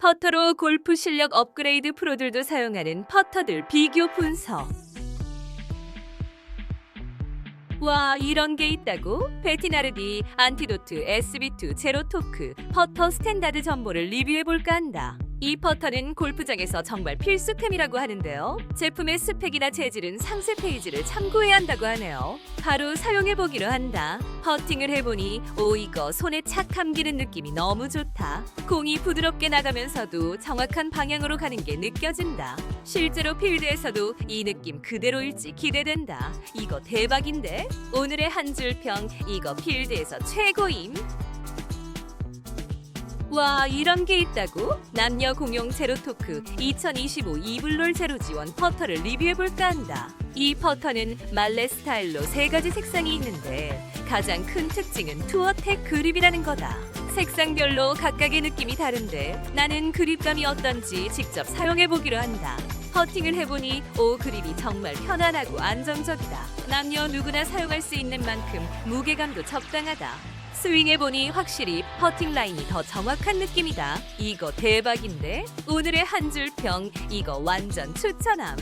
퍼터로 골프 실력 업그레이드 프로들도 사용하는 퍼터들 비교 분석. 와 이런 게 있다고? 베티나르디 안티도트 SB2 제로토크 퍼터 스탠다드 정보를 리뷰해볼까 한다. 이 퍼터는 골프장에서 정말 필수템이라고 하는데요. 제품의 스펙이나 재질은 상세 페이지를 참고해야 한다고 하네요. 바로 사용해보기로 한다. 퍼팅을 해보니 오 이거 손에 착 감기는 느낌이 너무 좋다. 공이 부드럽게 나가면서도 정확한 방향으로 가는 게 느껴진다. 실제로 필드에서도 이 느낌 그대로일지 기대된다. 이거 대박인데? 오늘의 한 줄 평 이거 필드에서 최고임. 와 이런 게 있다고? 남녀 공용 제로 토크 2025 이블롤 제로 지원 퍼터를 리뷰해볼까 한다. 이 퍼터는 말레 스타일로 세 가지 색상이 있는데 가장 큰 특징은 투어텍 그립이라는 거다. 색상별로 각각의 느낌이 다른데 나는 그립감이 어떤지 직접 해보기로 한다. 퍼팅을 해보니 오 그립이 정말 편안하고 안정적이다. 남녀 누구나 사용할 수 있는 만큼 무게감도 적당하다. 스윙해보니 확실히 퍼팅 라인이 더 정확한 느낌이다. 이거 대박인데? 오늘의 한 줄 평 이거 완전 추천함.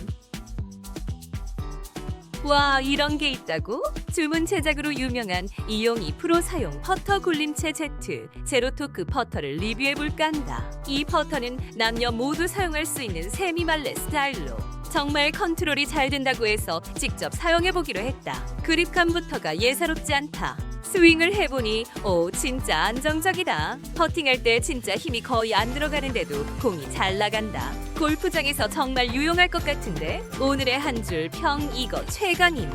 와 이런 게 있다고? 주문 제작으로 유명한 이용이 프로 사용 퍼터 굴림체 Z 제로토크 퍼터를 리뷰해볼까 한다. 이 퍼터는 남녀 모두 사용할 수 있는 세미 말레 스타일로 정말 컨트롤이 잘 된다고 해서 직접 사용해보기로 했다. 그립감부터가 예사롭지 않다. 스윙을 해보니 오 진짜 안정적이다. 퍼팅할 때 진짜 힘이 거의 안 들어가는데도 공이 잘 나간다. 골프장에서 정말 유용할 것 같은데 오늘의 한 줄 평 이거 최강임.